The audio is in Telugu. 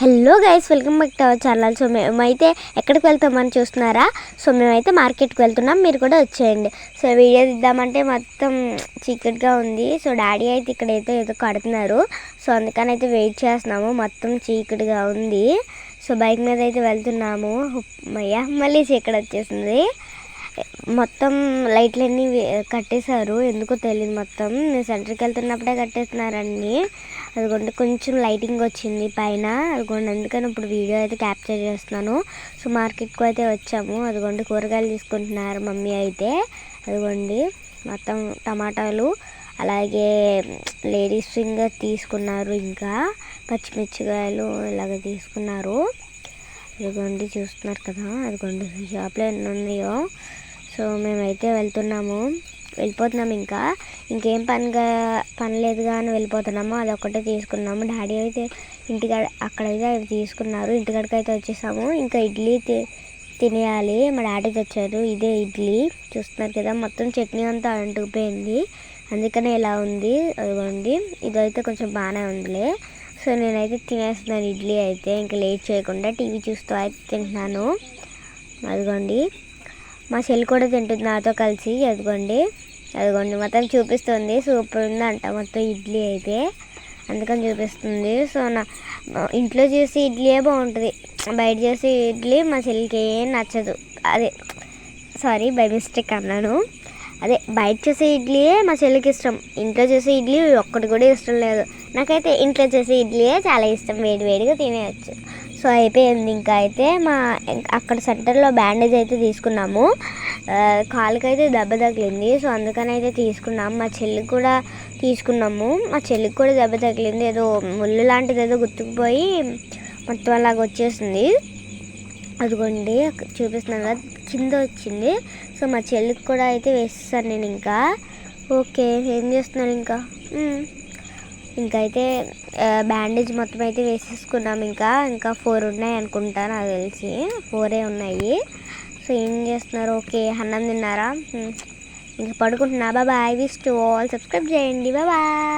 Hello guys welcome back to our channel so మేమైతే ఎక్కడికి వెళ్తామని చూస్తున్నారా? సో మేమైతే మార్కెట్కి వెళ్తున్నాం. మీరు కూడా వచ్చేయండి. సో వీడియో తీద్దామంటే మొత్తం చీకటిగా ఉంది. సో డాడీ అయితే ఇక్కడైతే ఏదో కడుతున్నారు. సో అందుకని అయితే వెయిట్ చేస్తున్నాము. మొత్తం చీకటిగా ఉంది. సో బైక్ మీద అయితే వెళ్తున్నాము. అయ్యా మళ్ళీ చీకటి వచ్చేసింది. మొత్తం లైట్లన్నీ కట్టేశారు. ఎందుకో తెలియదు మొత్తం. నేను సెంటర్కి వెళ్తున్నప్పుడే కట్టేస్తున్నారండి అదిగోండి కొంచెం లైటింగ్ వచ్చింది పైన. అదిగోండి అందుకని ఇప్పుడు వీడియో అయితే క్యాప్చర్ చేస్తున్నాను. సో మార్కెట్కి అయితే వచ్చాము. అదిగోండి కూరగాయలు తీసుకుంటున్నారు మమ్మీ అయితే. అదిగోండి మొత్తం టమాటాలు అలాగే లేడీస్ ఫింగర్ తీసుకున్నారు ఇంకా. పచ్చిమిర్చికాయలు ఇలాగ తీసుకున్నారు. అదిగోండి చూస్తున్నారు కదా. అదిగోండి షాప్లో ఎన్ని ఉన్నాయో. సో మేమైతే వెళ్తున్నాము. వెళ్ళిపోతున్నాము ఇంకా. ఇంకేం పనిగా పని లేదుగా అని వెళ్ళిపోతున్నాము. అది ఒకటే తీసుకున్నాము. డాడీ అయితే ఇంటికాడ అక్కడైతే అవి తీసుకున్నారు. ఇంటికాడికి అయితే వచ్చేసాము. ఇంకా ఇడ్లీ తి తినేయాలి. మా డాడీ తెచ్చారు ఇదే ఇడ్లీ. చూస్తున్నారు కదా మొత్తం చట్నీ అంతా అంటుకుపోయింది. అందుకనే ఇలా ఉంది. అదిగోండి. ఇదైతే కొంచెం బాగానే ఉందిలే. సో నేనైతే తినేస్తున్నాను ఇడ్లీ అయితే. ఇంకా లేట్ చేయకుండా టీవీ చూస్తూ అయితే తింటున్నాను. అదిగోండి. మా చెల్లి కూడా తింటుంది నాతో కలిసి. అదిగోండి. అదిగోండి మొత్తం చూపిస్తుంది. సూపర్ ఉందంట మొత్తం ఇడ్లీ అయితే. అందుకని చూపిస్తుంది. సో నా ఇంట్లో చేసే ఇడ్లీయే బాగుంటుంది. బయట చేసే ఇడ్లీ మా చెల్లికి ఏం నచ్చదు. అదే సారీ బై మిస్టేక్ అన్నాను. అదే బయట చేసే ఇడ్లీయే మా చెల్లికి ఇష్టం. ఇంట్లో చేసే ఇడ్లీ ఒక్కటి కూడా ఇష్టం లేదు. నాకైతే ఇంట్లో చేసే ఇడ్లీయే చాలా ఇష్టం. వేడి వేడిగా తినేయచ్చు. సో అయిపోయింది. ఇంకా అయితే మా అక్కడ సెంటర్లో బ్యాండేజ్ అయితే తీసుకున్నాము. కాలుకైతే దెబ్బ తగిలింది. సో అందుకని అయితే తీసుకున్నాము మా చెల్లికి కూడా తీసుకున్నాము. మా చెల్లికి కూడా దెబ్బ తగిలింది. ఏదో ముళ్ళు లాంటిది ఏదో గుర్తుకుపోయి మొత్తం అలాగ వచ్చేసింది. అదిగోండి చూపిస్తున్నాను కదా కింద వచ్చింది. సో మా చెల్లికి కూడా అయితే వేసేసాను నేను ఇంకా. ఓకే ఏం చేస్తున్నాను ఇంకా? ఇంకైతే అయితే బ్యాండేజ్ మొత్తం అయితే వేసేసుకున్నాం ఇంకా. ఇంకా ఫోర్ ఉన్నాయి అనుకుంటా నాకు తెలిసి. ఫోరే ఉన్నాయి. సో ఏం చేస్తున్నారు? ఓకే అన్నం తిన్నారా? Hmm. ఇంకా పడుకుంటున్నా. బాబాయ్ విష్ టు ఆల్ సబ్స్క్రైబ్ చేయండి. బాబాయ్